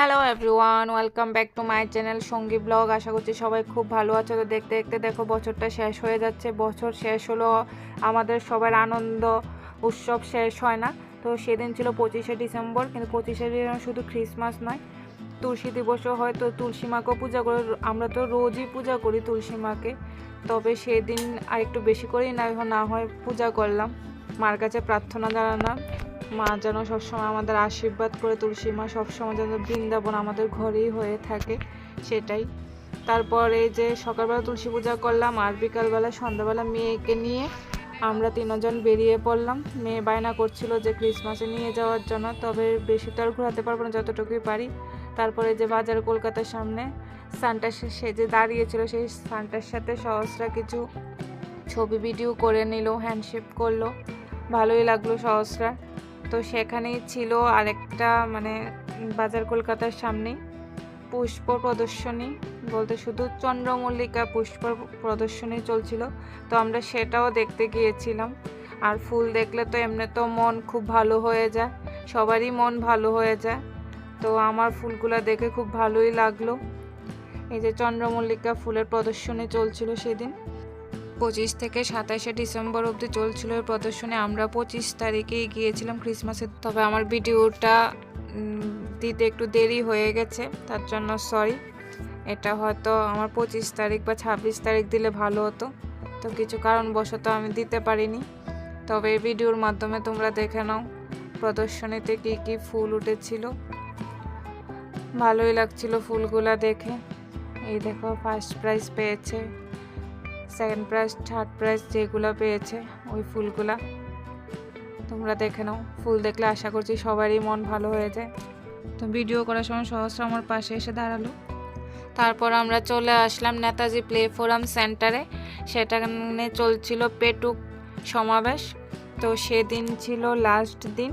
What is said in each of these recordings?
Hello everyone welcome back to my channel সঙ্গী blog আশা করছি সবাই খুব ভালো আছো। তো দেখতে দেখতে দেখো, বছরটা শেষ হয়ে যাচ্ছে। বছর শেষ হলো, আমাদের সবার আনন্দ, উৎসব শেষ হয় না। তো সেদিন ছিল পঁচিশে ডিসেম্বর, কিন্তু পঁচিশে ডিসেম্বর শুধু ক্রিসমাস নয়, তুলসী দিবসও হয়। তো তুলসী মাকেও পূজা করে। আমরা তো রোজই পূজা করি তুলসী মাকে। তবে সেদিন আর একটু বেশি করেই না না হয় পূজা করলাম। মার কাছে প্রার্থনা জানালাম। মা যেন সবসময় আমাদের আশীর্বাদ করে তুলসী মা সবসময় যেন বৃন্দাবন আমাদের ঘরেই হয়ে থাকে, সেটাই। তারপরে যে সকালবেলা তুলসী পূজা করলাম আর বিকালবেলা সন্ধ্যাবেলা মেয়েকে নিয়ে আমরা তিনজন বেরিয়ে পড়লাম। মেয়ে বায়না করছিল যে ক্রিসমাসে নিয়ে যাওয়ার জন্য, তবে বেশি তো আর ঘোরাতে পারব না, যতটুকুই পারি। তারপরে যে বাজার কলকাতার সামনে সানটা সে যে দাঁড়িয়েছিল, সেই সানটার সাথে সহজরা কিছু ছবি ভিডিও করে নিল হ্যান্ডশেপ করল। ভালোই লাগল সহজরা তো সেখানেই ছিল আরেকটা মানে বাজার কলকাতার সামনেই, পুষ্প প্রদর্শনী বলতে শুধু চন্দ্রমল্লিকা পুষ্প প্রদর্শনী চলছিল। তো আমরা সেটাও দেখতে গিয়েছিলাম। আর ফুল দেখলে তো এমনি তো মন খুব ভালো হয়ে যায়, সবারই মন ভালো হয়ে যায়। তো আমার ফুলগুলো দেখে খুব ভালোই লাগল। এই যে চন্দ্রমল্লিকা ফুলের প্রদর্শনী চলছিল সেদিন। পঁচিশ থেকে সাতাশে ডিসেম্বর অবধি চলছিল এই প্রদর্শনী। আমরা পঁচিশ তারিখেই গিয়েছিলাম ক্রিসমাসের তবে আমার ভিডিওটা দিতে একটু দেরি হয়ে গেছে, তার জন্য সরি এটা হয়তো আমার পঁচিশ তারিখ বা ছাব্বিশ তারিখ দিলে ভালো হতো। তো কিছু কারণবশত আমি দিতে পারিনি। তবে এই ভিডিওর মাধ্যমে তোমরা দেখে নাও প্রদর্শনীতে কী কী ফুল উঠেছিল। ভালোই লাগছিল ফুলগুলা দেখে। এই দেখো ফার্স্ট প্রাইজ পেয়েছে। সেকেন্ড প্রাইজ থার্ড প্রাইজ যেগুলো পেয়েছে, ওই ফুলগুলা। তোমরা দেখে নাও, ফুল দেখলে আশা করছি সবারই মন ভালো হয়ে যায়। তো ভিডিও করার সময় সহস্র আমার পাশে এসে দাঁড়াল। তারপর আমরা চলে আসলাম নেতাজি প্লে ফোরাম সেন্টারে। সেখানে চলছিল পেটুক সমাবেশ। তো সেদিন ছিল লাস্ট দিন।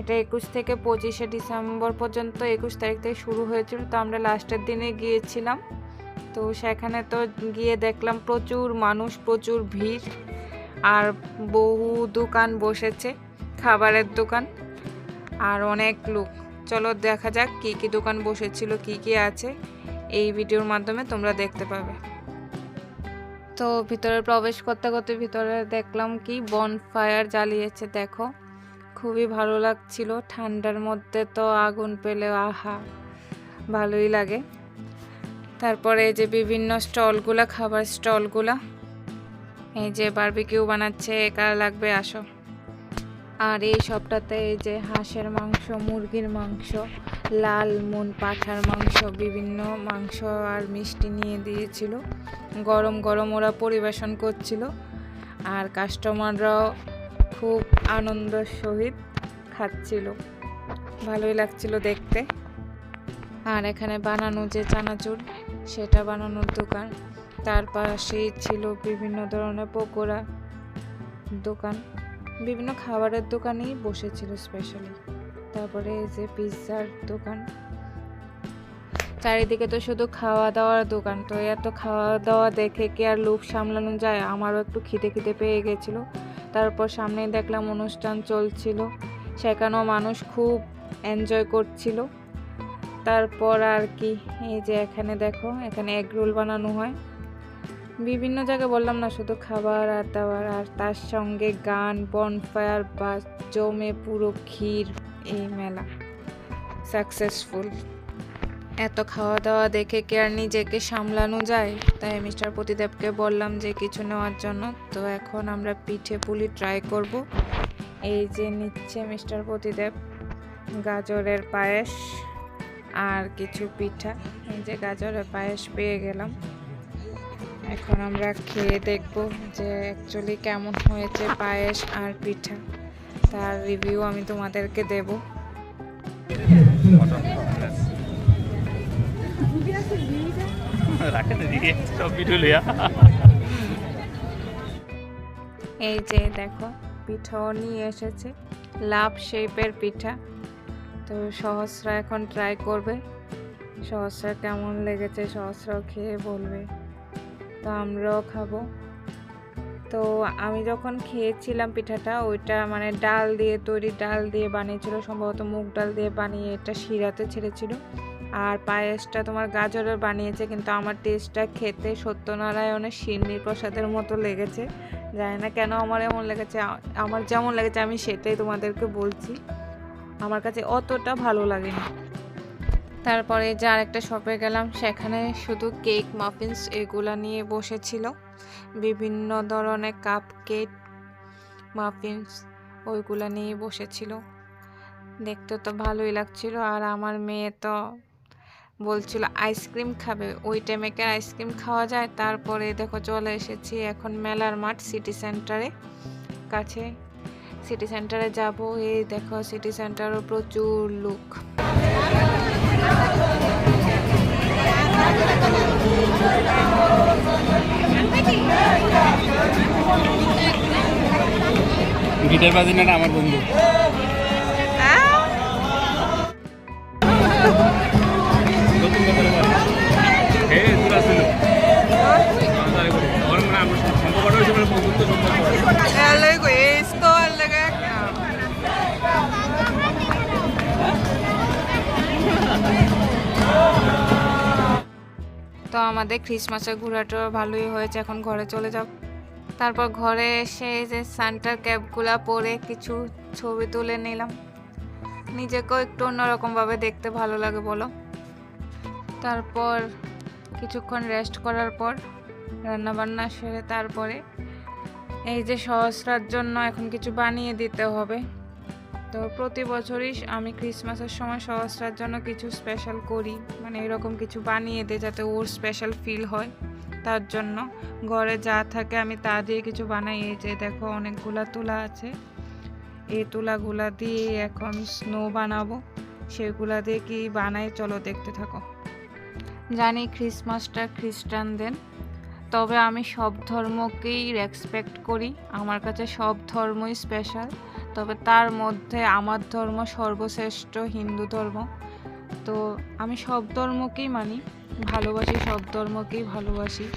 এটা একুশ থেকে পঁচিশে ডিসেম্বর পর্যন্ত একুশ তারিখ থেকে শুরু হয়েছিল। তো আমরা লাস্টের দিনে গিয়েছিলাম। তো সেখানে তো গিয়ে দেখলাম প্রচুর মানুষ, প্রচুর ভিড় আর বহু দোকান বসেছে, খাবারের দোকান আর অনেক লোক। চলো দেখা যাক কি কি দোকান বসেছিল, কি কি আছে। এই ভিডিওর মাধ্যমে তোমরা দেখতে পাবে। তো ভিতরে প্রবেশ করতে করতে ভিতরে দেখলাম কি বনফায়ার জ্বালিয়েছে, দেখো। খুবই ভালো লাগছিল, ঠান্ডার মধ্যে তো আগুন পেলে, আহা, ভালোই লাগে। তারপরে যে বিভিন্ন স্টলগুলা, খাবার স্টলগুলা। এই যে বারবিকিউ বানাচ্ছে একা লাগবে আসো। আর এই সবটাতে এই যে হাঁসের মাংস, মুরগির মাংস, লাল মন, পাঠার মাংস, বিভিন্ন মাংস আর মিষ্টি নিয়ে দিয়েছিল। গরম গরম ওরা পরিবেশন করছিল। আর কাস্টমাররাও খুব আনন্দের সহিত খাচ্ছিল। ভালোই লাগছিল দেখতে। আর এখানে বানানো যে চানাচুর, সেটা বানানোর দোকান। তার পাশেই ছিল বিভিন্ন ধরনের পকোড়া দোকান। বিভিন্ন খাবারের দোকানেই বসেছিল স্পেশালি তারপরে এই যে পিৎজার দোকান। চারিদিকে তো শুধু খাওয়া দাওয়ার দোকান। তো এত খাওয়া দাওয়া দেখে কি আর লোভ সামলানো যায়? আমারও একটু খিদে খিদে পেয়ে গেছিল। তারপর সামনেই দেখলাম অনুষ্ঠান চলছিল। সেখানেও মানুষ খুব এনজয় করছিল। তারপর আর কি, এই যে এখানে দেখো, এখানে এগ রোল বানানো হয়। বিভিন্ন জায়গায় বললাম না, শুধু খাবার আর দাবার, আর তার সঙ্গে গান বনফায়ার বা জমে পুরো ক্ষীর, এই মেলা। সাকসেসফুল এত খাওয়া দাওয়া দেখে কি আর নিজেকে সামলানো যায়? তাই মিস্টার প্রতিদেবকে বললাম যে কিছু নেওয়ার জন্য। তো এখন আমরা পিঠে পুলি ট্রাই করব। এই যে নিচ্ছে মিস্টার প্রতিদেব, গাজরের পায়েস। আর কিছু পিঠা এই যে গাজরের পায়েস পেয়ে গেলাম। এখন আমরা খেয়ে দেখব যে অ্যাকচুয়ালি কেমন হয়েছে পায়েস আর পিঠা। তার রিভিউ আমি তোমাদেরকে দেব। এই যে দেখো পিঠাও নিয়ে এসেছে লাভ শেপের পিঠা। তো সহস্রা এখন ট্রাই করবে। সহস্রা কেমন লেগেছে, সহস্রাও খেয়ে বলবে। তো আমরাও খাব। তো আমি যখন খেয়েছিলাম পিঠাটা, ওইটা মানে ডাল দিয়ে, তৈরি ডাল দিয়ে বানিয়েছিল, সম্ভবত মুগ ডাল দিয়ে বানিয়ে এটা শিরাতে ছেড়েছিল। আর পায়েসটা তোমার গাজরের বানিয়েছে, কিন্তু আমার টেস্টটা খেতে সত্যনারায়ণের সিন্নির প্রসাদের মতো লেগেছে। জানি না কেন আমার এমন লেগেছে আমার যেমন লেগেছে আমি সেটাই তোমাদেরকে বলছি। আমার কাছে অতটা ভালো লাগেনি। তারপরে যে আরেকটা শপে গেলাম, সেখানে শুধু কেক মাফিনস এগুলো নিয়ে বসেছিল। বিভিন্ন ধরনের কাপ কেক মাফিনস ওইগুলো নিয়ে বসেছিল। দেখতে তো ভালোই লাগছিল। আর আমার মেয়ে তো বলছিল আইসক্রিম খাবে। ওই টাইমে কি আইসক্রিম খাওয়া যায়। তারপরে দেখো চলে এসেছি এখন মেলার মাঠ সিটি সেন্টারে কাছে সিটি সেন্টারে যাব। এই দেখো সিটি সেন্টারও প্রচুর লোক। গিটার বাজিনাটা আমার বন্ধু। তো আমাদের ক্রিসমাসের ঘোরাটা ভালোই হয়েছে, এখন ঘরে চলে যাব। তারপর ঘরে এসে যে সান্টার ক্যাপগুলা পরে কিছু ছবি তুলে নিলাম। নিজেকেও একটু অন্যরকমভাবে দেখতে ভালো লাগে বলো। তারপর কিছুক্ষণ রেস্ট করার পর রান্নাবান্না সেরে তারপরে এই যে সহস্রার জন্য এখন কিছু বানিয়ে দিতে হবে। তো প্রতি বছরই আমি ক্রিসমাসের সময় সহস্রার জন্য কিছু স্পেশাল করি। মানে এরকম কিছু বানিয়ে দিই যাতে ওর স্পেশাল ফিল হয়। তার জন্য ঘরে যা থাকে আমি তা দিয়ে কিছু বানাই। এই যে দেখো অনেকগুলা তুলা আছে। এই তুলাগুলা দিয়ে এখন স্নো বানাবো। সেগুলা দিয়ে কি বানাই চলো দেখতে থাকো। জানি ক্রিসমাসটা খ্রিস্টানদের। তবে আমি সব ধর্মকেই রেসপেক্ট করি। আমার কাছে সব ধর্মই স্পেশাল তবে তার মধ্যে আমার ধর্ম সর্বশ্রেষ্ঠ হিন্দু ধর্ম। তো আমি সব ধর্মকেই মানি ভালোবাসি সব ধর্মকেই ভালোবাসি।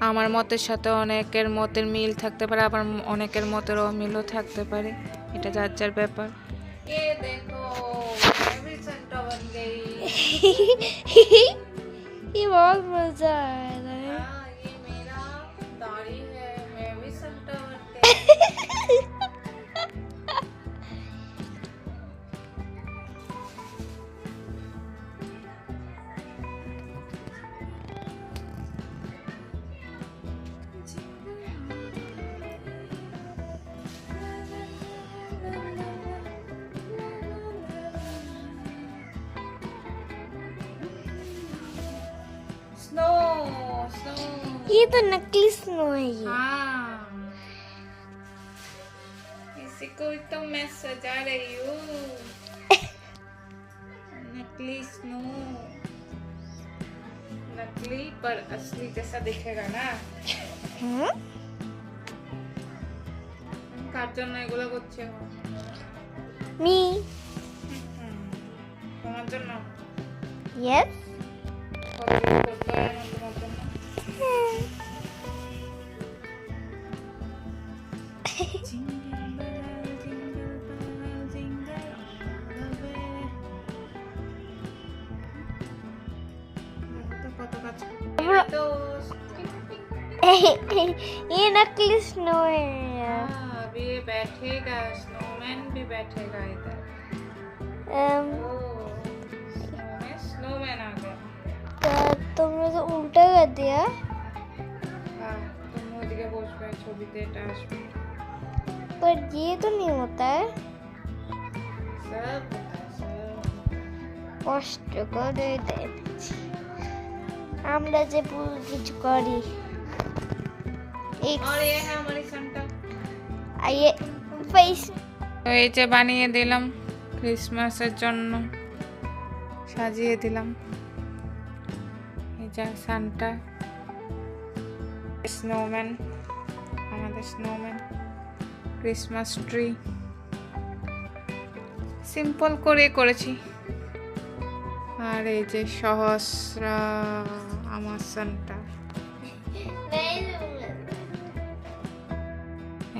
আমার মতের সাথে অনেকের মতের মিল থাকতে পারে আবার অনেকের মতের অমিলও থাকতে পারে। এটা যার যার ব্যাপার। এ দেখো ये ये तो नकली स्नो है ये हाँ इसी को ही तो मैं सजा रही हूँ नकली स्नो नकली पर असली जैसा दिखेगा ना हाँ? কার জন্য এগুলো করছে मी তোমার জন্য यस কত কিছু করতে হয় আমার তোমার জন্য ये नकली स्नो है अभी ये बैठेगा स्नोमैन भी बैठेगा इधर um, स्नोमैन स्नोमैन आ गया तो तुमने तो उल्टा कर दिया हाँ तुम ওদিকে বসবে ছবিতে এটা আসবে पर ये तो नहीं होता है সব সব কষ্ট করে দেখছি আমরা যে ভুল কিছু করি और ये है हमारी संता ये फेस তো এই যে বানিয়ে দিলাম ক্রিসমাসের জন্য সাজিয়ে দিলাম এই সান্টা। স্নোম্যান আমাদের স্নোম্যান ক্রিসমাস ট্রি সিম্পল করে করেছি। আর এই যে সহস্রা আমার সান্টা।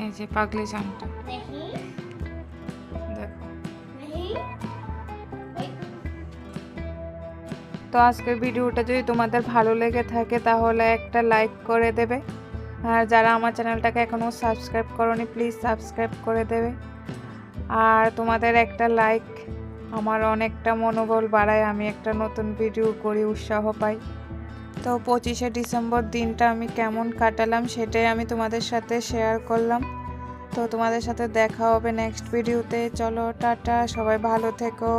এই যে পাগলি চানটা তো আজকের ভিডিওটা যদি তোমাদের ভালো লেগে থাকে তাহলে একটা লাইক করে দেবে। আর যারা আমার চ্যানেলটাকে এখনও সাবস্ক্রাইব করনি প্লিজ সাবস্ক্রাইব করে দেবে। আর তোমাদের একটা লাইক আমার অনেকটা মনোবল বাড়ায়, আমি একটা নতুন ভিডিও করি, উৎসাহ পাই। তো পঁচিশে ডিসেম্বর দিনটা আমি কেমন কাটালাম সেটাই আমি তোমাদের সাথে শেয়ার করলাম। তো তোমাদের সাথে দেখা হবে নেক্সট ভিডিওতে চলো, টাটা, সবাই ভালো থেকো।